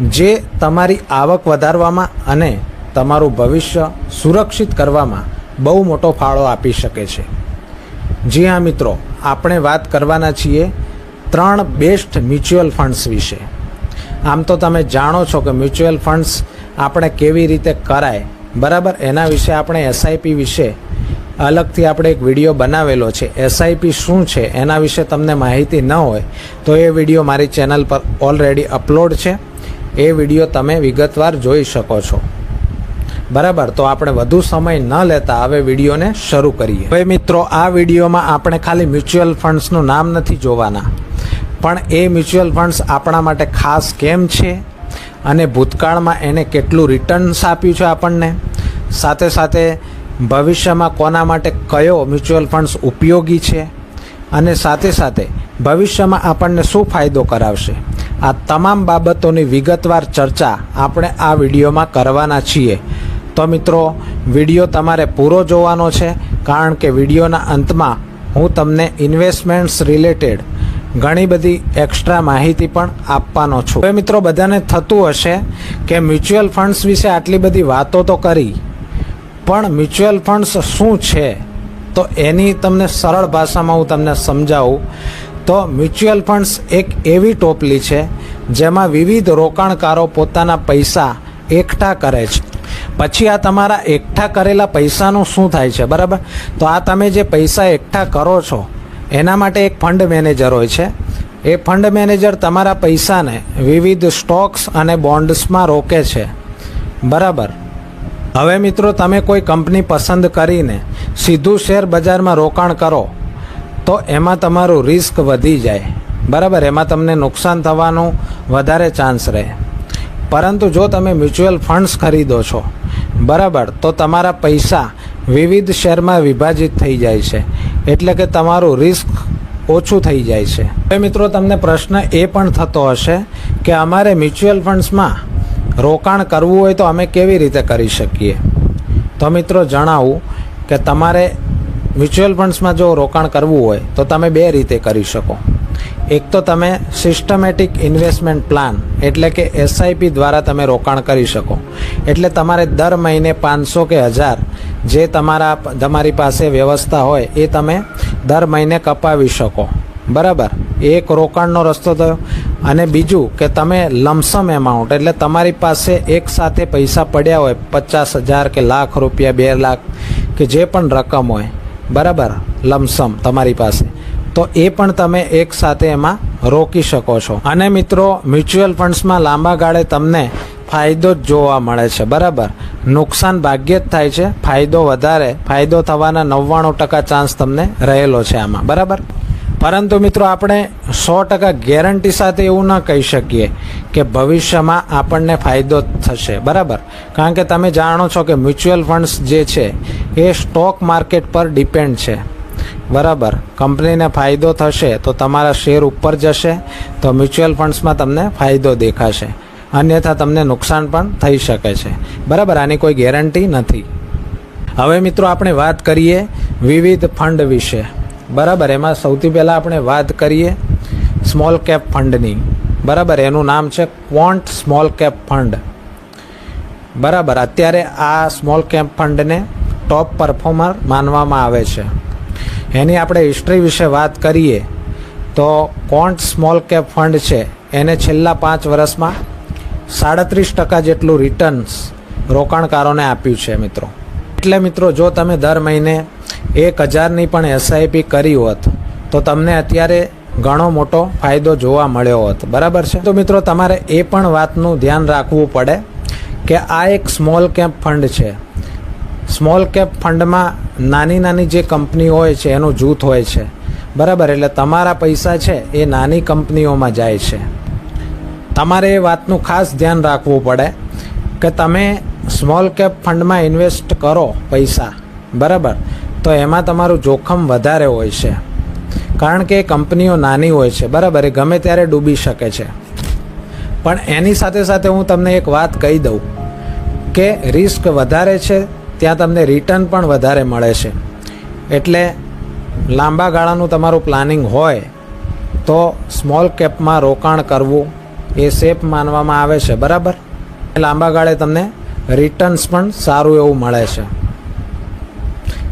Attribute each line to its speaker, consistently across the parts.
Speaker 1: જે તમારી આવક વધારવામાં અને તમારું ભવિષ્ય સુરક્ષિત કરવામાં બહુ મોટો ફાળો આપી શકે છે. જી હા, મિત્રો, આપણે વાત કરવાના છીએ ત્રણ બેસ્ટ મ્યુચ્યુઅલ ફંડ્સ વિશે. આમ તો તમે જાણો છો કે મ્યુચ્યુઅલ ફંડ્સ આપણે કેવી રીતે કરાય, બરાબર? એના વિશે આપણે એસઆઈપી વિશે અલગથી આપણે એક વીડિયો બનાવેલો છે. એસઆઈપી શું છે? એના વિશે તમને માહિતી ન હોય તો એ વીડિયો મારી ચેનલ પર ઓલરેડી અપલોડ છે. એ વીડિયો તમે વિગતવાર જોઈ શકો છો. બરાબર, તો આપણે વધુ સમય ન લેતા હવે વિડીયોને શરૂ કરીએ. હવે મિત્રો, આ વિડીયોમાં આપણે ખાલી મ્યુચ્યુઅલ ફંડ્સનું નામ નથી જોવાના. પણ એ મ્યુચ્યુઅલ ફંડ્સ આપણા માટે ખાસ કેમ છે? અને ભૂતકાળમાં એને કેટલું રિટર્ન્સ આપ્યું છે આપણને? સાથે સાથે ભવિષ્યમાં કોના માટે કયો મ્યુચ્યુઅલ ફંડ્સ ઉપયોગી છે? અને સાથે સાથે ભવિષ્યમાં આપણને શું ફાયદો કરાવશે? આ તમામ બાબતોની વિગતવાર ચર્ચા આપણે આ વિડીયોમાં કરવાના છીએ. તો મિત્રો, વીડિયો તમારે પૂરો જોવાનો છે, કારણ કે વિડીયોના અંતમાં હું તમને ઇન્વેસ્ટમેન્ટ્સ રિલેટેડ ઘણી બધી એક્સ્ટ્રા માહિતી પણ આપવાનો છું. હવે મિત્રો, બધાને થતું હશે કે મ્યુચ્યુઅલ ફંડ્સ વિશે આટલી બધી વાતો તો કરી, પણ મ્યુચ્યુઅલ ફંડ્સ શું છે? તો એની તમને સરળ ભાષામાં હું તમને સમજાવું. તો મ્યુચ્યુઅલ ફંડ્સ એક એવી ટોપલી છે જેમાં વિવિધ રોકાણકારો પોતાના પૈસા એકઠા કરે છે. પછી આ તમારા એકઠા કરેલા પૈસાનું શું થાય છે, બરાબર? તો આ તમે જે પૈસા એકઠા કરો છો, એના માટે એક ફંડ મેનેજર હોય છે. એ ફંડ મેનેજર તમારા પૈસાને વિવિધ સ્ટોક્સ અને બોન્ડ્સમાં રોકે છે. બરાબર? હવે મિત્રો, તમે કોઈ કંપની પસંદ કરીને સીધું શેર બજારમાં રોકાણ કરો. તો એમાં તમારું રિસ્ક વધી જાય. બરાબર? એમાં તમને નુકસાન થવાનું વધારે ચાન્સ રહે. પરંતુ જો તમે મ્યુચ્યુઅલ ફંડ્સ ખરીદો છો, બરાબર, તો તમારા પૈસા વિવિધ શેરમાં વિભાજિત થઈ જાય છે. એટલે કે તમારું રિસ્ક ઓછું થઈ જાય છે. હવે મિત્રો, તમને પ્રશ્ન એ પણ થતો હશે કે અમારે મ્યુચ્યુઅલ ફંડ્સમાં રોકાણ કરવું હોય તો અમે કેવી રીતે કરી શકીએ? તો મિત્રો, જણાવું કે તમારે મ્યુચ્યુઅલ ફંડ્સમાં જો રોકાણ કરવું હોય, તો તમે બે રીતે કરી શકો. એક તો તમે સિસ્ટમેટિક ઇન્વેસ્ટમેન્ટ પ્લાન એટલે કે એસઆઈપી દ્વારા તમે રોકાણ કરી શકો. એટલે તમારે દર મહિને પાંચસો કે હજાર જે તમારા તમારી પાસે વ્યવસ્થા હોય, એ તમે દર મહિને કપાવી શકો. બરાબર? એક રોકાણનો રસ્તો થયો. અને બીજું કે તમે લમસમ એમાઉન્ટ એટલે તમારી પાસે એક સાથે પૈસા પડ્યા હોય, પચાસ હજાર કે લાખ રૂપિયા, બે લાખ, કે જે પણ રકમ હોય બરાબર? લમસમ તમારી પાસે. તો એ પણ તમે એક સાથે એમાં રોકી શકો છો. અને મિત્રો, મ્યુચ્યુઅલ ફંડ્સમાં લાંબા ગાળે તમને ફાયદો જ જોવા મળે છે. બરાબર? નુકસાન ભાગ્યે જ થાય છે. ફાયદો વધારે. ફાયદો થવાના નવ્વાણું ટકા ચાન્સ તમને રહેલો છે આમાં. બરાબર? પરંતુ મિત્રો આપણે સો ટકા ગેરંટી સાથે એવું ન કહી શકીએ કે ભવિષ્યમાં આપણને ફાયદો થશે. બરાબર? કારણ કે તમે જાણો છો કે મ્યુચ્યુઅલ ફંડ્સ જે છે, એ સ્ટોક માર્કેટ પર ડિપેન્ડ છે. બરાબર? કંપનીને ફાયદો થશે તો તમારા શેર ઉપર જશે, તો મ્યુચ્યુઅલ ફંડ્સમાં તમને ફાયદો દેખાશે. અન્યથા તમને નુકસાન પણ થઈ શકે છે. બરાબર? આની કોઈ ગેરંટી નથી. હવે મિત્રો આપણે વાત કરીએ વિવિધ ફંડ વિશે. બરાબર, એમાં સૌથી પહેલાં આપણે વાત કરીએ સ્મોલ કેપ ફંડની બરાબર, એનું નામ છે ક્વોન્ટ સ્મોલ કેપ ફંડ બરાબર, અત્યારે આ સ્મોલ કેપ ફંડને ટોપ પરફોર્મર માનવામાં આવે છે. એની આપણે હિસ્ટ્રી વિશે વાત કરીએ, તો કોન્ટ સ્મોલ કેપ ફંડ છે, એને છેલ્લા પાંચ વર્ષમાં સાડત્રીસ ટકા જેટલું રિટર્ન્સ રોકાણકારોને આપ્યું છે, મિત્રો. એટલે મિત્રો, જો તમે દર મહિને એક હજારની પણ એસઆઈપી કરી હોત, તો તમને અત્યારે ઘણો મોટો ફાયદો જોવા મળ્યો હોત. બરાબર છે? તો મિત્રો, તમારે એ પણ વાતનું ધ્યાન રાખવું પડે કે આ એક સ્મોલ કેપ ફંડ છે. સ્મોલ કેપ ફંડમાં નાની નાની જે કંપની હોય છે, એનું જૂથ હોય છે. બરાબર, એટલે તમારા પૈસા છે એ નાની કંપનીઓમાં જાય છે. તમારે એ વાતનું ખાસ ધ્યાન રાખવું પડે કે તમે સ્મોલ કેપ ફંડમાં ઇન્વેસ્ટ કરો પૈસા. બરાબર? તો એમાં તમારું જોખમ વધારે હોય છે. કારણ કે કંપનીઓ નાની હોય છે, બરાબર? એ ગમે ત્યારે ડૂબી શકે છે. પણ એની સાથે સાથે હું તમને એક વાત કહી દઉં કે રિસ્ક વધારે છે, ત્યાં તમને રિટર્ન પણ વધારે મળે છે. એટલે લાંબા ગાળાનું તમારું પ્લાનિંગ હોય, તો સ્મોલ કેપમાં રોકાણ કરવું એ સેફ માનવામાં આવે છે, બરાબર? લાંબા ગાળે તમને રિટર્ન્સ પણ સારું એવું મળે છે.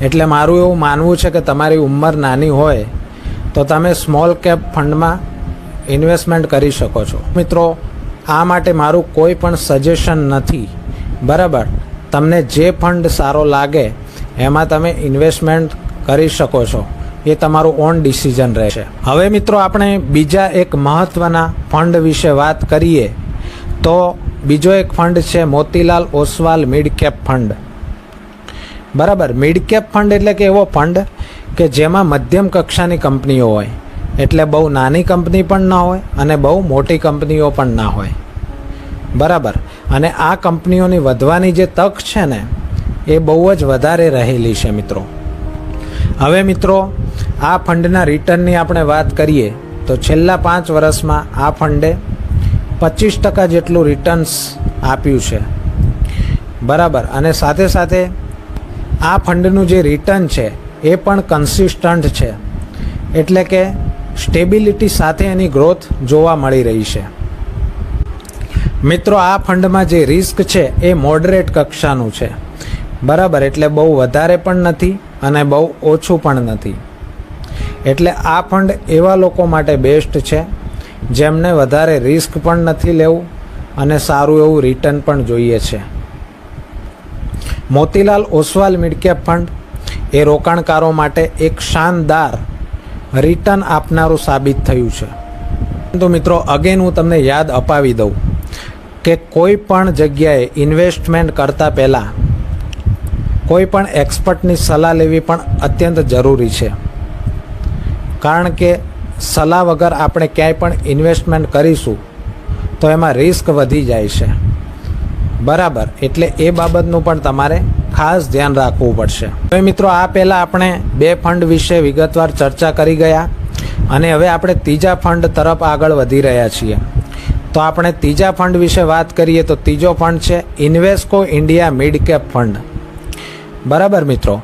Speaker 1: એટલે મારું એવું માનવું છે કે તમારી ઉંમર નાની હોય તો તમે સ્મોલ કેપ ફંડમાં ઇન્વેસ્ટમેન્ટ કરી શકો છો. મિત્રો, આ માટે મારું કોઈ પણ સજેશન નથી. બરાબર? તમને જે ફંડ સારો લાગે, એમાં તમે ઇન્વેસ્ટમેન્ટ કરી શકો છો. એ તમારું ઓન ડિસિઝન રહેશે. હવે મિત્રો, આપણે બીજા એક મહત્ત્વના ફંડ વિશે વાત કરીએ તો બીજો એક ફંડ છે Motilal Oswal mid cap fund બરાબર. મિડ કેપ ફંડ એટલે કે એવો ફંડ કે જેમાં મધ્યમ કક્ષાની કંપનીઓ હોય. એટલે બહુ નાની કંપની પણ ના હોય અને બહુ મોટી કંપનીઓ પણ ના હોય. બરાબર. અને આ કંપનીઓની વધવાની જે તક છે ને, એ બહુ જ વધારે રહેલી છે મિત્રો. હવે મિત્રો, આ ફંડના રિટર્નની આપણે વાત કરીએ, તો છેલ્લા પાંચ વર્ષમાં આ ફંડે પચીસ ટકા જેટલું રિટર્ન્સ આપ્યું છે. બરાબર. અને સાથે સાથે આ ફંડનું જે રિટર્ન છે, એ પણ કન્સિસ્ટન્ટ છે. એટલે કે સ્ટેબિલિટી સાથે એની ગ્રોથ જોવા મળી રહી છે. મિત્રો, આ ફંડમાં જે રિસ્ક છે, એ મોડરેટ કક્ષાનું છે. બરાબર, એટલે બહુ વધારે પણ નથી અને બહુ ઓછું પણ નથી. એટલે આ ફંડ એવા લોકો માટે બેસ્ટ છે, જેમને વધારે રિસ્ક પણ નથી લેવું અને સારું એવું રિટર્ન પણ જોઈએ છે. મોતીલાલ ઓસવાલ મિડકેપ ફંડ એ રોકાણકારો માટે એક શાનદાર રિટર્ન આપનારું સાબિત થયું છે. તો મિત્રો, અગેન હું તમને યાદ અપાવી દઉં કે કોઈ પણ જગ્યાએ ઇન્વેસ્ટમેન્ટ કરતાં પહેલાં કોઈ પણ એક્સપર્ટની સલાહ લેવી પણ અત્યંત જરૂરી છે. કારણ કે સલાહ વગર આપણે ક્યાંય પણ ઇન્વેસ્ટમેન્ટ કરીશું તો એમાં રિસ્ક વધી જાય છે. બરાબર. એટલે એ બાબતનું પણ તમારે ખાસ ધ્યાન રાખવું પડશે. હવે મિત્રો, આ પહેલાં આપણે બે ફંડ વિશે વિગતવાર ચર્ચા કરી ગયા અને હવે આપણે ત્રીજા ફંડ તરફ આગળ વધી રહ્યા છીએ. તો આપણે ત્રીજા ફંડ વિશે વાત કરીએ તો ત્રીજો ફંડ છે Invesco India mid cap fund. બરાબર મિત્રો?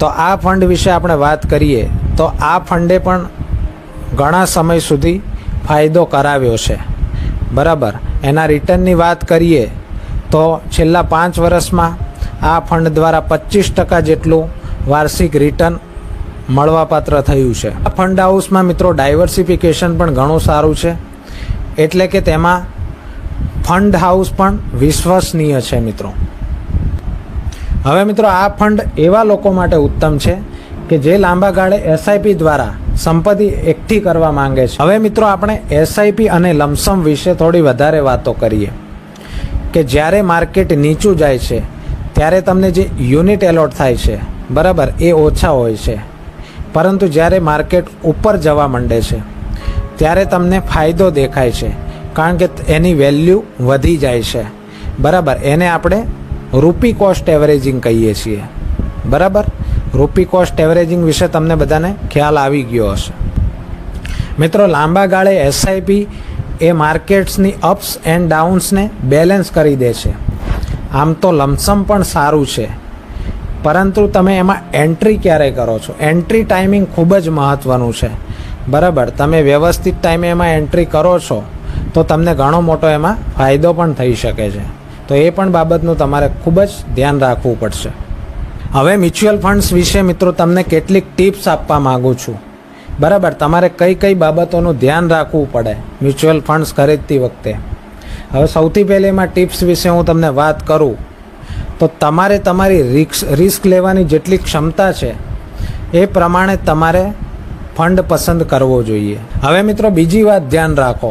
Speaker 1: તો આ ફંડ વિશે આપણે વાત કરીએ તો આ ફંડે પણ ઘણા સમય સુધી ફાયદો કરાવ્યો છે. બરાબર? એના રિટર્નની વાત કરીએ તો છેલ્લા પાંચ વર્ષમાં આ ફંડ દ્વારા પચીસ ટકા જેટલું વાર્ષિક રિટર્ન મળવાપાત્ર થયું છે. આ ફંડ હાઉસમાં મિત્રો ડાયવર્સિફિકેશન પણ ઘણું સારું છે. એટલે કે તેમાં ફંડ હાઉસ પણ વિશ્વસનીય છે મિત્રો. હવે મિત્રો આ ફંડ એવા લોકો માટે ઉત્તમ છે કે જે લાંબા ગાળે એસઆઈપી દ્વારા સંપત્તિ એકઠી કરવા માંગે છે. હવે મિત્રો આપણે એસઆઈપી અને લમસમ વિશે થોડી વધારે વાતો કરીએ. કે જ્યારે માર્કેટ નીચું જાય છે, ત્યારે તમને જે યુનિટ એલોટ થાય છે, બરાબર, એ ઓછા હોય છે. પરંતુ જ્યારે માર્કેટ ઉપર જવા માંડે છે, ત્યારે તમને ફાયદો દેખાય છે, કારણ કે એની વેલ્યુ વધી જાય છે. બરાબર, એને આપણે રૂપી કોસ્ટ એવરેજિંગ કહીએ છીએ. બરાબર? રૂપી કોસ્ટ એવરેજિંગ વિશે તમને બધાને ખ્યાલ આવી ગયો હશે. મિત્રો, લાંબા ગાળે એસઆઈપી એ માર્કેટ્સની અપ્સ એન્ડ ડાઉન્સને બેલેન્સ કરી દે છે. આમ તો લમસમ પણ સારું છે. પરંતુ તમે એમાં એન્ટ્રી ક્યારે કરો છો? એન્ટ્રી ટાઈમિંગ ખૂબ જ મહત્ત્વનું છે. બરાબર, તમે વ્યવસ્થિત ટાઈમે એમાં એન્ટ્રી કરો છો, તો તમને ઘણો મોટો એમાં ફાયદો પણ થઈ શકે છે. તો એ પણ બાબતનું તમારે ખૂબ જ ધ્યાન રાખવું પડશે. હવે મ્યુચ્યુઅલ ફંડ્સ વિશે મિત્રો તમને કેટલીક ટિપ્સ આપવા માગું છું. બરાબર, તમારે કઈ કઈ બાબતોનું ધ્યાન રાખવું પડે મ્યુચ્યુઅલ ફંડ્સ ખરીદતી વખતે. હવે સૌથી પહેલી એમાં ટિપ્સ વિશે હું તમને વાત કરું. તો તમારે તમારી રિસ્ક રિસ્ક લેવાની જેટલી ક્ષમતા છે, એ પ્રમાણે તમારે ફંડ પસંદ કરવો જોઈએ. હવે મિત્રો બીજી વાત ધ્યાન રાખો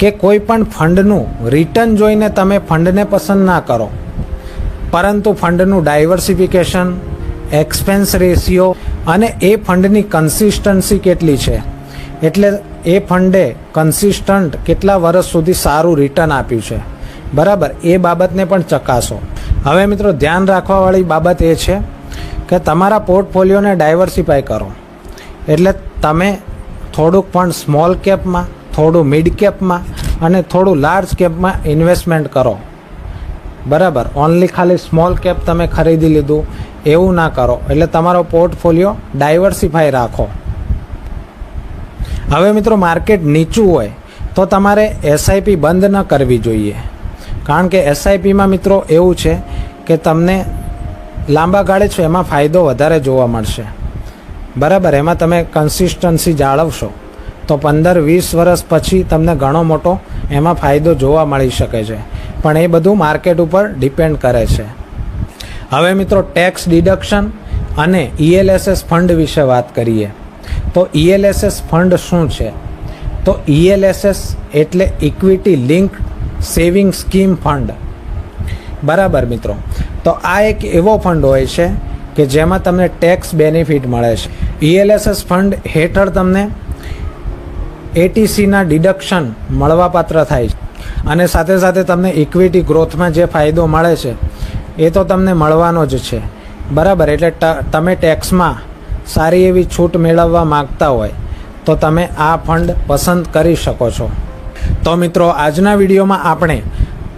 Speaker 1: કે કોઈ પણ ફંડનું રિટર્ન જોઈને તમે ફંડને પસંદ ના કરો. પરંતુ ફંડનું ડાયવર્સિફિકેશન, એક્સપેન્સ રેશિયો અને એ ફંડની કન્સિસ્ટન્સી કેટલી છે? એટલે એ ફંડે કન્સિસ્ટન્ટ કેટલા વર્ષ સુધી સારું રિટર્ન આપ્યું છે. બરાબર? એ બાબતને પણ ચકાસો. હવે મિત્રો, ધ્યાન રાખવાવાળી બાબત એ છે કે તમારા પોર્ટફોલિયોને ડાયવર્સિફાય કરો. એટલે તમે થોડુંક પણ સ્મોલ કેપમાં થોડું મિડ કેપમાં અને થોડું લાર્જ કેપમાં ઇન્વેસ્ટમેન્ટ કરો. બરાબર? ઓનલી ખાલી સ્મોલ કેપ તમે ખરીદી લીધું. એવું ના કરો. એટલે તમારો પોર્ટફોલિયો ડાયવર્સિફાય રાખો. હવે મિત્રો માર્કેટ નીચું હોય, તો તમારે એસઆઈપી બંધ ન કરવી જોઈએ. કારણ કે એસઆઈપીમાં મિત્રો એવું છે કે તમને લાંબા ગાળે છે એમાં ફાયદો વધારે જોવા મળશે. બરાબર, એમાં તમે કન્સિસ્ટન્સી જાળવશો. તો પંદર, વીસ વર્ષ પછી તમને ઘણો મોટો એમાં ફાયદો જોવા મળી શકે છે. પણ એ બધું માર્કેટ ઉપર ડિપેન્ડ કરે છે. હવે મિત્રો ટેક્સ ડિડક્શન અને ઈએલએસએસ ફંડ વિશે વાત કરીએ. તો ઈએલએસએસ ફંડ શું છે? તો ઈએલએસએસ એટલે equity link saving scheme fund બરાબર, મિત્રો? તો આ એક એવો ફંડ હોય છે કે જેમાં તમને ટેક્સ બેનિફિટ મળે છે. ઈએલએસએસ ફંડ હેઠળ તમને એટીસીના ડિડક્શન મળવાપાત્ર થાય છે. અને સાથે સાથે તમને ઇક્વિટી ગ્રોથમાં જે ફાયદો મળે છે એ તો તમને મળવાનો જ છે. બરાબર, એટલે તમે ટેક્સમાં સારી એવી છૂટ મેળવવા માગતા હોય, તો તમે આ ફંડ પસંદ કરી શકો છો. તો મિત્રો, આજના વિડીયોમાં આપણે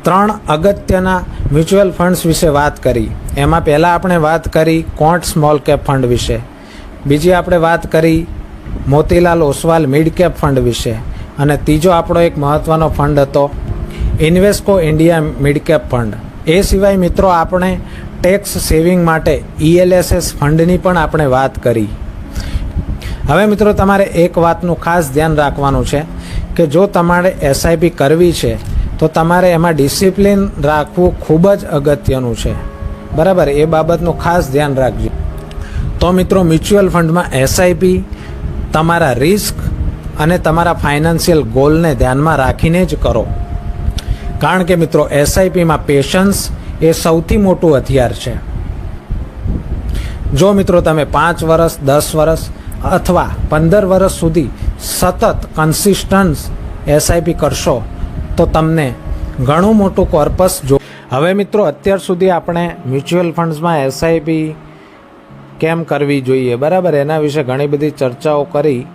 Speaker 1: ત્રણ અગત્યના મ્યુચ્યુઅલ ફંડ્સ વિશે વાત કરી. એમાં પહેલાં આપણે વાત કરી કોન્ટ સ્મોલ કેપ ફંડ વિશે. બીજી આપણે વાત કરી Motilal Oswal mid cap fund વિશે. અને ત્રીજો આપણો એક મહત્ત્વનો ફંડ હતો Invesco India mid cap fund એ સિવાય મિત્રો આપણે ટેક્સ સેવિંગ માટે ઈએલએસએસ ફંડની પણ આપણે વાત કરી. હવે મિત્રો તમારે એક વાતનું ખાસ ધ્યાન રાખવાનું છે કે જો તમારે એસઆઈપી કરવી છે, તો તમારે એમાં ડિસિપ્લિન રાખવું ખૂબ જ અગત્યનું છે. બરાબર? એ બાબતનું ખાસ ધ્યાન રાખજો. તો મિત્રો મ્યુચ્યુઅલ ફંડમાં એસઆઈપી તમારા રિસ્ક અને તમારા ફાઇનાન્શિયલ ગોલને ધ્યાનમાં રાખીને જ કરો. કારણ કે મિત્રો એસઆઈપીમાં પેશન્સ એ સૌથી મોટું હથિયાર છે. જો મિત્રો તમે પાંચ વર્ષ દસ વર્ષ અથવા પંદર વર્ષ સુધી સતત કન્સિસ્ટન્સ એસઆઈપી કરશો, તો તમને ઘણું મોટું કોર્પસ જો હવે મિત્રો, અત્યાર સુધી આપણે મ્યુચ્યુઅલ ફંડ્સમાં એસઆઈપી કેમ કરવી જોઈએ? બરાબર, એના વિશે ઘણી બધી ચર્ચાઓ કરી.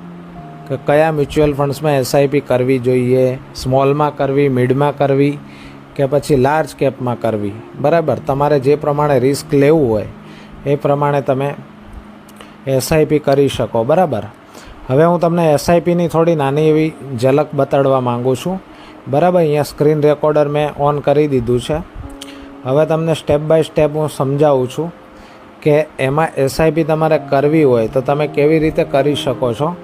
Speaker 1: કે કયા મ્યુચ્યુઅલ ફંડ્સમાં એસઆઈપી કરવી જોઈએ? સ્મોલમાં કરવી, મિડમાં કરવી કે પછી લાર્જ કેપમાં કરવી? બરાબર, તમારે જે પ્રમાણે રિસ્ક લેવું હોય, એ પ્રમાણે તમે એસઆઈપી કરી શકો, બરાબર? હવે હું તમને એસઆઈપીની થોડી નાની એવી ઝલક બતાડવા માંગુ છું. બરાબર, અહીંયા સ્ક્રીન રેકોર્ડર મેં ઓન કરી દીધું છે. હવે તમને સ્ટેપ બાય સ્ટેપ હું સમજાવું છું કે એમાં એસઆઈપી તમારે કરવી હોય તો તમે કેવી રીતે કરી શકો છો?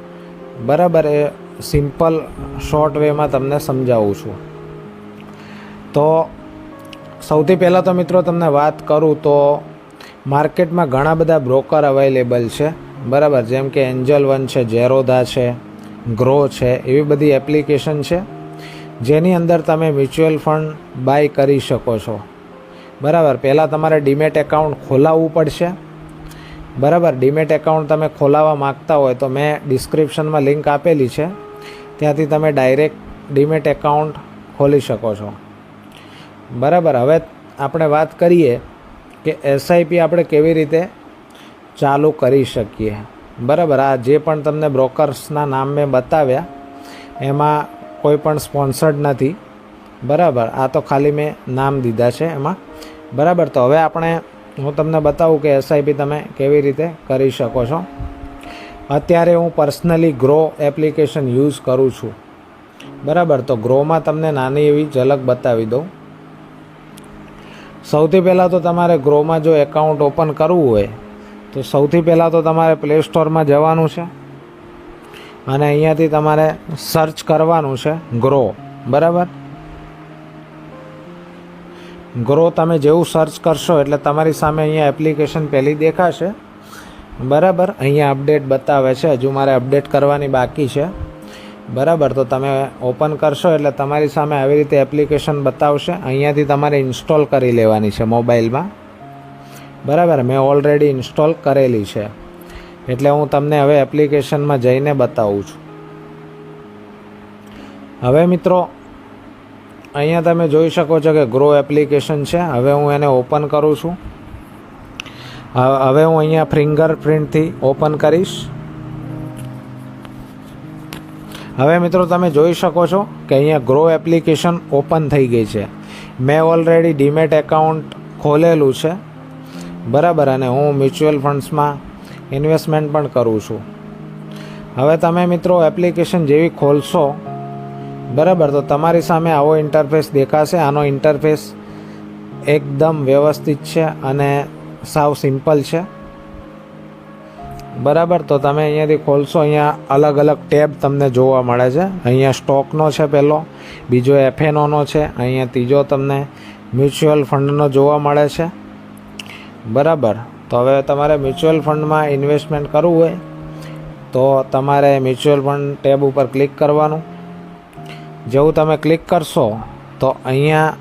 Speaker 1: બરાબર એ સિમ્પલ શોર્ટ વેમાં તમને સમજાવું છું. તો સૌથી પહેલાં તો મિત્રો તમને વાત કરું તો માર્કેટમાં ઘણા બધા બ્રોકર અવેલેબલ છે. બરાબર, જેમ કે એન્જલ વન છે જેરોદા છે ગ્રો છે, એવી બધી એપ્લિકેશન છે. જેની અંદર તમે મ્યુચ્યુઅલ ફંડ બાય કરી શકો છો. બરાબર, પહેલાં તમારે ડીમેટ એકાઉન્ટ ખોલાવવું પડશે. બરાબર, ડીમેટ એકાઉન્ટ તમે ખોલાવવા માગતા હોય તો મેં ડિસ્ક્રિપ્શનમાં લિંક આપેલી છે. ત્યાંથી તમે ડાયરેક્ટ ડીમેટ એકાઉન્ટ ખોલી શકો છો. બરાબર, હવે આપણે વાત કરીએ કે એસઆઈપી આપણે કેવી રીતે ચાલુ કરી શકીએ. બરાબર, આ જે પણ તમને બ્રોકર્સના નામ મેં બતાવ્યા, એમાં કોઈ પણ સ્પોન્સર્ડ નથી. બરાબર, આ તો ખાલી મેં નામ દીધા છે એમાં. બરાબર, તો હવે આપણે હું તમને બતાવું કે એસઆઈપી તમે કેવી રીતે કરી શકો છો. અત્યારે હું પર્સનલી ગ્રો એપ્લિકેશન યુઝ કરું છું. બરાબર? તો ગ્રોમાં તમને નાની એવી ઝલક બતાવી દઉં. સૌથી પહેલાં તો તમારે ગ્રોમાં જો એકાઉન્ટ ઓપન કરવું હોય, તો સૌથી પહેલાં તો તમારે પ્લે સ્ટોરમાં જવાનું છે. અને અહીંયાથી તમારે સર્ચ કરવાનું છે ગ્રો બરાબર? ગ્રો તમે જેવું સર્ચ કરશો એટલે તમારી સામે અહીંયા એપ્લિકેશન પહેલી દેખાશે. બરાબર? અહીંયા અપડેટ બતાવે છે. હજુ મારે અપડેટ કરવાની બાકી છે. બરાબર? તો તમે ઓપન કરશો એટલે તમારી સામે આવી રીતે એપ્લિકેશન બતાવશે. અહીંયાથી તમારે ઇન્સ્ટોલ કરી લેવાની છે મોબાઈલમાં. બરાબર? મેં ઓલરેડી ઇન્સ્ટોલ કરેલી છે. એટલે હું તમને હવે એપ્લિકેશનમાં જઈને બતાવું છું. હવે મિત્રો અહીંયા તમે જોઈ શકો છો કે ગ્રો એપ્લિકેશન છે. હવે હું એને ઓપન કરું છું. હવે હું અહીંયા ફિંગર પ્રિન્ટથી ઓપન કરીશ. હવે મિત્રો તમે જોઈ શકો છો કે અહીંયા ગ્રો એપ્લિકેશન ઓપન થઈ ગઈ છે. મેં ઓલરેડી ડીમેટ એકાઉન્ટ ખોલેલું છે. બરાબર, અને હું મ્યુચ્યુઅલ ફંડ્સમાં ઇન્વેસ્ટમેન્ટ પણ કરું છું. હવે તમે મિત્રો એપ્લિકેશન જેવી ખોલશો બરાબર, તો તમારી સામે આવો ઇન્ટરફેસ દેખાશે. આનો ઇન્ટરફેસ એકદમ વ્યવસ્થિત છે અને સાવ સિમ્પલ છે. બરાબર, તો તમે અહીંયાથી ખોલશો, અહીંયા અલગ અલગ ટેબ તમને જોવા મળે છે. અહીંયા સ્ટોકનો છે પહેલો બીજો એફએનઓનો છે, અહીંયા ત્રીજો તમને મ્યુચ્યુઅલ ફંડનો જોવા મળે છે. બરાબર, તો હવે તમારે મ્યુચ્યુઅલ ફંડમાં ઇન્વેસ્ટમેન્ટ કરવું હોય, તો તમારે મ્યુચ્યુઅલ ફંડ ટેબ ઉપર ક્લિક કરવાનું. જેવું તમે ક્લિક કરશો, તો અહીંયા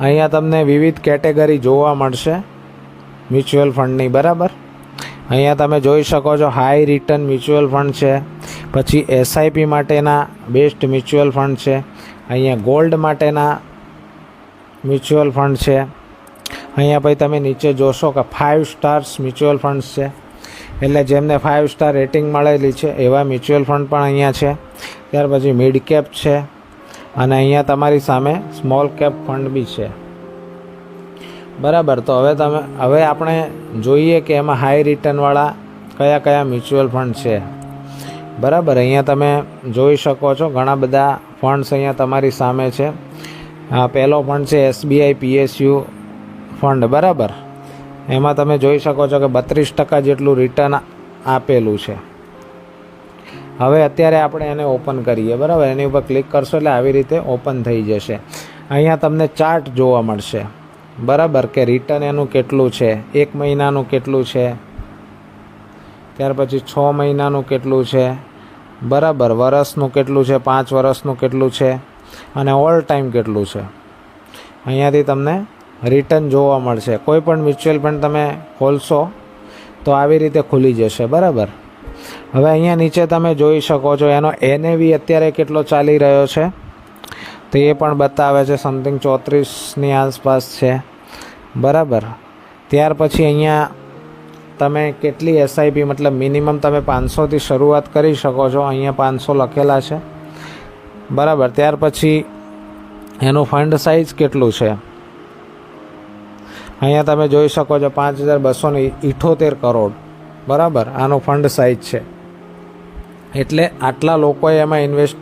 Speaker 1: અહીંયા તમને વિવિધ કેટેગરી જોવા મળશે. મ્યુચ્યુઅલ ફંડની, બરાબર? અહીંયા તમે જોઈ શકો છો, હાઈ રિટર્ન મ્યુચ્યુઅલ ફંડ છે. પછી એસઆઈપી માટેના બેસ્ટ મ્યુચ્યુઅલ ફંડ છે. અહીંયા ગોલ્ડ માટેના મ્યુચ્યુઅલ ફંડ છે. અહીંયા પછી તમે નીચે જોશો કે ફાઇવ સ્ટાર્સ મ્યુચ્યુઅલ ફંડ્સ છે. એટલે જેમને ફાઇવ સ્ટાર રેટિંગ મળેલી છે, એવા મ્યુચ્યુઅલ ફંડ પણ અહીંયા છે. ત્યાર પછી મિડ કેપ છે. અને અહીંયા તમારી સામે સ્મોલ કેપ ફંડ બી છે. બરાબર, તો હવે તમે, હવે આપણે જોઈએ કે એમાં હાઈ રિટર્નવાળા કયા કયા મ્યુચ્યુઅલ ફંડ છે. બરાબર, અહીંયા તમે જોઈ શકો છો ઘણા બધા ફંડ્સ અહીંયા તમારી સામે છે. પહેલો ફંડ છે એસબીઆઈ પીએસયુ ફંડ બરાબર. એમાં તમે જોઈ શકો છો કે બત્રીસ ટકા જેટલું રિટર્ન આપેલું છે. હવે અત્યારે આપણે એને ઓપન કરીએ, બરાબર? એની ઉપર ક્લિક કરશો એટલે આવી રીતે ઓપન થઈ જશે. અહીંયા તમને ચાર્ટ જોવા મળશે. બરાબર કે રિટર્ન એનું કેટલું છે? એક મહિનાનું કેટલું છે? ત્યાર પછી છ મહિનાનું કેટલું છે? બરાબર વરસનું કેટલું છે? પાંચ વર્ષનું કેટલું છે? અને ઓલ ટાઈમ કેટલું છે? અહીંયાથી તમને રિટર્ન જોવા મળશે. કોઈ પણ મ્યુચ્યુઅલ ફંડ તમે ખોલશો, તો આવી રીતે ખુલી જશે, બરાબર? હવે અહીંયા નીચે તમે જોઈ શકો છો, એનો એનએવી અત્યારે કેટલો ચાલી રહ્યો છે, તો એ પણ બતાવે છે સમથિંગ ચોત્રીસની આસપાસ છે, બરાબર. ત્યાર પછી અહીંયા તમે કેટલી એસઆઈપી મતલબ મિનિમમ તમે પાંચસોથી શરૂઆત કરી શકો છો, અહીંયા પાંચસો લખેલા છે, બરાબર. ત્યાર પછી એનું ફંડ સાઇઝ કેટલું છે? અહીંયા તમે જોઈ શકો છો, પાંચ હજાર બસો ઇઠોતેર કરોડ. બરાબર? આનો ફંડ સાઇઝ છે. એટલે આટલા લોકોએ એમાં ઇન્વેસ્ટ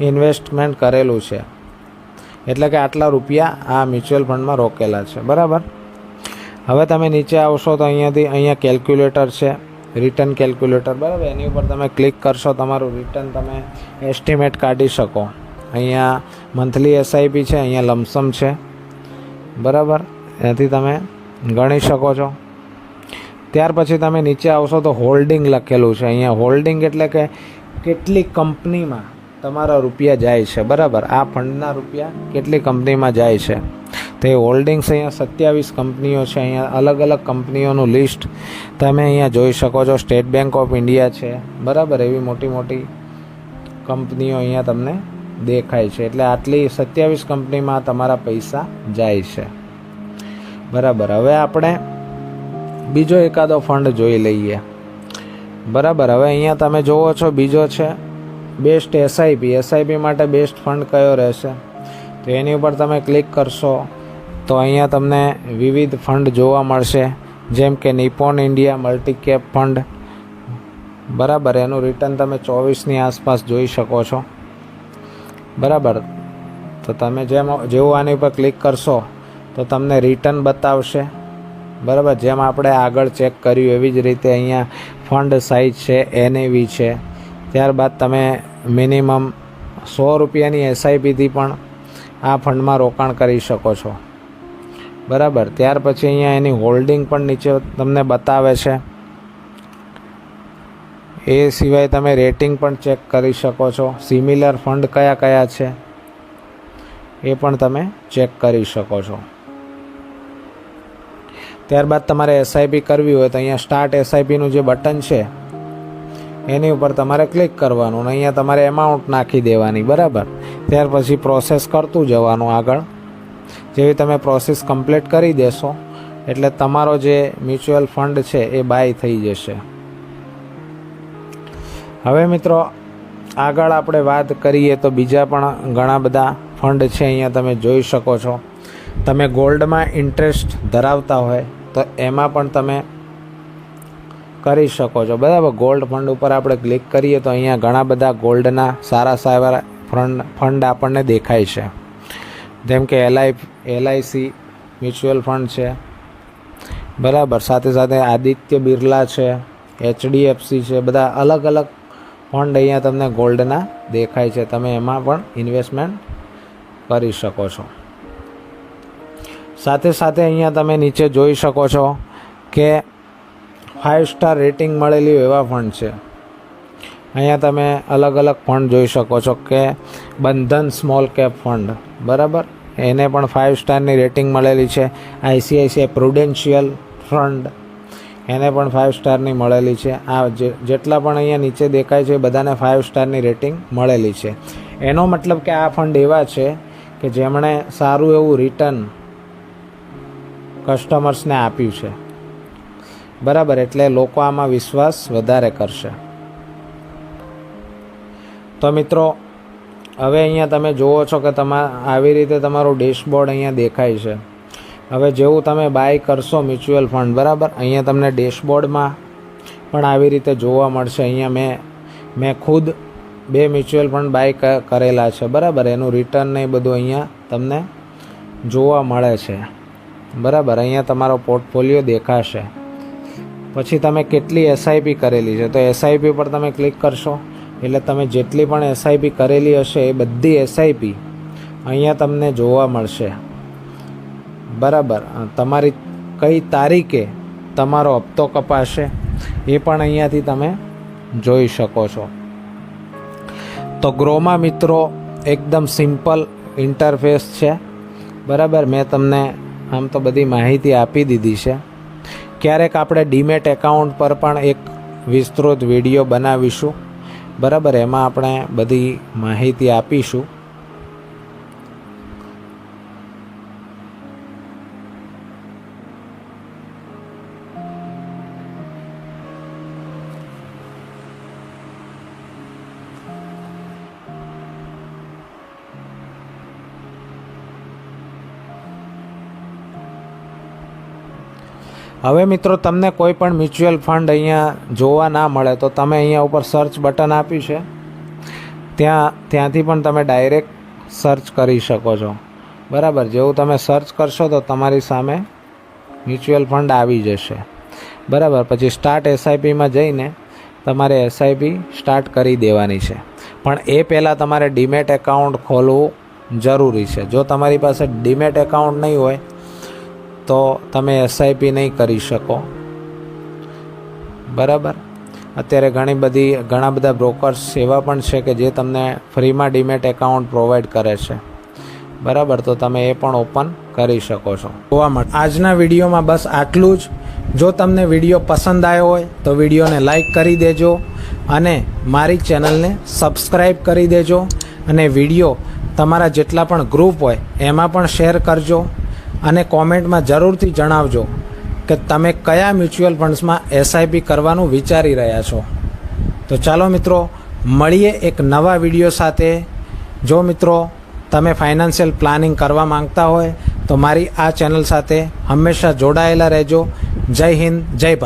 Speaker 1: ઇન્વેસ્ટમેન્ટ કરેલું છે. એટલે કે આટલા રૂપિયા આ મ્યુચ્યુઅલ ફંડમાં રોકેલા છે. બરાબર? હવે તમે નીચે આવશો તો અહીંયાથી અહીંયા કેલ્ક્યુલેટર છે રિટર્ન કેલ્ક્યુલેટર બરાબર? એની ઉપર તમે ક્લિક કરશો તમારું રિટર્ન તમે એસ્ટિમેટ કાઢી શકો. અહીંયા મંથલી એસઆઈપી છે, અહીંયા લમસમ છે. બરાબર? એથી તમે ગણી શકો છો. ત્યાર પછી તમે નીચે આવશો તો હોલ્ડિંગ લખેલું છે. અહીંયા હોલ્ડિંગ એટલે કે કેટલી કંપનીમાં તમારા રૂપિયા જાય છે. બરાબર? આ ફંડના રૂપિયા કેટલી કંપનીમાં જાય છે? તે હોલ્ડિંગ્સ અહીંયા સત્યાવીસ કંપનીઓ છે. અહીંયા અલગ અલગ કંપનીઓનું લિસ્ટ તમે અહીંયા જોઈ શકો છો. સ્ટેટ બેંક ઓફ ઇન્ડિયા છે. બરાબર? એવી મોટી મોટી કંપનીઓ અહીંયા તમને દેખાય છે. એટલે આટલી સત્યાવીસ કંપનીમાં તમારા પૈસા જાય છે. બરાબર? હવે આપણે બીજો એકાદો ફંડ જોઈ લઈએ. બરાબર, હવે અહીંયા તમે જુઓ છો બીજો છે બેસ્ટ એસઆઈપી એસઆઈપી માટે બેસ્ટ ફંડ કયો રહેશે? તો એની ઉપર તમે ક્લિક કરશો, તો અહીંયા તમને વિવિધ ફંડ જોવા મળશે. જેમ કે નિપોન ઇન્ડિયા મલ્ટીકેપ ફંડ બરાબર, એનું રિટર્ન તમે ચોવીસની આસપાસ જોઈ શકો છો. બરાબર, તો તમે જેમ જેવું આની ઉપર ક્લિક કરશો, તો તમને રિટર્ન બતાવશે. બરાબર? જેમ આપણે આગળ ચેક કર્યું, એવી જ રીતે અહીંયા ફંડ સાઇઝ છે એનએવી છે. ત્યારબાદ તમે મિનિમમ સો રૂપિયાની એસઆઈપીથી પણ આ ફંડમાં રોકાણ કરી શકો છો. બરાબર? ત્યાર પછી અહીંયા એની હોલ્ડિંગ પણ નીચે તમને બતાવે છે. એ સિવાય તમે રેટિંગ પણ ચેક કરી શકો છો. સિમિલર ફંડ કયા કયા છે, એ પણ તમે ચેક કરી શકો છો. ત્યારબાદ તમારે એસઆઈપી કરવી હોય તો અહીંયા સ્ટાર્ટ એસઆઈપીનું જે બટન છે, એની ઉપર તમારે ક્લિક કરવાનું અને અહીંયા તમારે એમાઉન્ટ નાખી દેવાની, બરાબર? ત્યાર પછી પ્રોસેસ કરતું જવાનું આગળ. જેવી તમે પ્રોસેસ કમ્પ્લીટ કરી દેશો, એટલે તમારો જે મ્યુચ્યુઅલ ફંડ છે એ બાય થઈ જશે. હવે મિત્રો, આગળ આપણે વાત કરીએ તો બીજા પણ ઘણા બધા ફંડ છે અહીંયા તમે જોઈ શકો છો. તમે ગોલ્ડમાં ઇન્ટરેસ્ટ ધરાવતા હોય તો એમાં પણ તમે કરી શકો છો. બરાબર? ગોલ્ડ ફંડ ઉપર આપણે ક્લિક કરીએ તો અહીંયા ઘણા બધા ગોલ્ડના સારા સારા ફંડ ફંડ આપણને દેખાય છે. જેમ કે એલઆઈ એલઆઈસી મ્યુચ્યુઅલ ફંડ છે. બરાબર? સાથે સાથે આદિત્ય બિરલા છે એચડીએફસી છે, બધા અલગ અલગ ફંડ અહીંયા તમને ગોલ્ડના દેખાય છે. તમે એમાં પણ ઇન્વેસ્ટમેન્ટ કરી શકો છો. સાથે સાથે અહીંયા તમે નીચે જોઈ શકો છો કે ફાઇવ સ્ટાર રેટિંગ મળેલી એવા ફંડ છે. અહીંયા તમે અલગ અલગ ફંડ જોઈ શકો છો કે બંધન સ્મોલ કેપ ફંડ બરાબર? એને પણ ફાઇવ સ્ટારની રેટિંગ મળેલી છે. આઈસીઆઈસીઆઈ પ્રુડેન્શિયલ ફંડ એને પણ ફાઇવ સ્ટારની મળેલી છે. આ જેટલા પણ અહીંયા નીચે દેખાય છે બધાને ફાઇવ સ્ટારની રેટિંગ મળેલી છે. એનો મતલબ કે આ ફંડ એવા છે કે જેમણે સારું એવું રિટર્ન કસ્ટમર્સને આપ્યું છે. બરાબર, એટલે લોકો આમાં વિશ્વાસ વધારે કરશે. તો મિત્રો, હવે અહીંયા તમે જુઓ છો કે તમા, આવી રીતે તમારું ડેશબોર્ડ અહીંયા દેખાય છે. હવે જેવું તમે બાય કરશો મ્યુચ્યુઅલ ફંડ, બરાબર? અહીંયા તમને ડેશબોર્ડમાં પણ આવી રીતે જોવા મળશે. અહીંયા મેં મેં ખુદ બે મ્યુચ્યુઅલ ફંડ બાય કરેલા છે, બરાબર? એનું રિટર્ન ને એ બધું અહીંયા તમને જોવા મળે છે. બરાબર, અહીંયા તમારો પોર્ટફોલિયો દેખાશે. પછી તમે કેટલી એસઆઈપી કરેલી છે? તો એસઆઈપી પર તમે ક્લિક કરશો. એટલે તમે જેટલી પણ એસઆઈપી કરેલી હશે એ બધી એસઆઈપી અહીંયા તમને જોવા મળશે. બરાબર તમારી કઈ તારીખે તમારો હપ્તો કપાશે એ પણ અહીંયાથી તમે જોઈ શકો છો. તો ગ્રોમાં મિત્રો, એકદમ સિમ્પલ ઇન્ટરફેસ છે. બરાબર, મેં તમને આમ તો બધી માહિતી આપી દીધી છે. ક્યારેક આપણે ડીમેટ એકાઉન્ટ પર પણ એક વિસ્તૃત વીડિયો બનાવીશું. બરાબર, એમાં આપણે બધી માહિતી આપીશું. હવે મિત્રો, તમને કોઈ પણ મ્યુચ્યુઅલ ફંડ અહીંયા જોવા ના મળે, તો તમે અહીંયા ઉપર સર્ચ બટન આપ્યું છે. ત્યાં, ત્યાંથી પણ તમે ડાયરેક્ટ સર્ચ કરી શકો છો. બરાબર, જેવું તમે સર્ચ કરશો તો તમારી સામે મ્યુચ્યુઅલ ફંડ આવી જશે. બરાબર, પછી સ્ટાર્ટ એસઆઈપીમાં જઈને તમારે એસઆઈપી સ્ટાર્ટ કરી દેવાની છે. પણ એ પહેલાં તમારે ડીમેટ એકાઉન્ટ ખોલવું જરૂરી છે. જો તમારી પાસે ડીમેટ એકાઉન્ટ નહીં હોય તો તમે એસઆઈપી નહીં કરી શકો. બરાબર? અત્યારે ઘણી બધી, ઘણા બધા બ્રોકર્સ એવા પણ છે કે જે તમને ફ્રીમાં ડીમેટ એકાઉન્ટ પ્રોવાઈડ કરે છે. બરાબર? તો તમે એ પણ ઓપન કરી શકો છો. જોવા મળે. આજના વિડીયોમાં બસ આટલું જ. જો તમને વીડિયો પસંદ આવ્યો હોય, તો વિડીયોને લાઈક કરી દેજો અને મારી ચેનલને સબસ્ક્રાઈબ કરી દેજો અને વીડિયો તમારા જેટલા પણ ગ્રુપ હોય, એમાં પણ શેર કરજો. અને કોમેન્ટમાં જરૂરથી જણાવજો કે તમે કયા મ્યુચ્યુઅલ ફંડ્સમાં એસઆઈપી કરવાનું વિચારી રહ્યા છો. તો ચાલો મિત્રો, મળીએ એક નવા વીડિયો સાથે. જો મિત્રો, તમે ફાઇનાન્શિયલ પ્લાનિંગ કરવા માંગતા હોય, તો મારી આ ચેનલ સાથે હંમેશા જોડાયેલા રહેજો. જય હિન્દ, જય ભારત.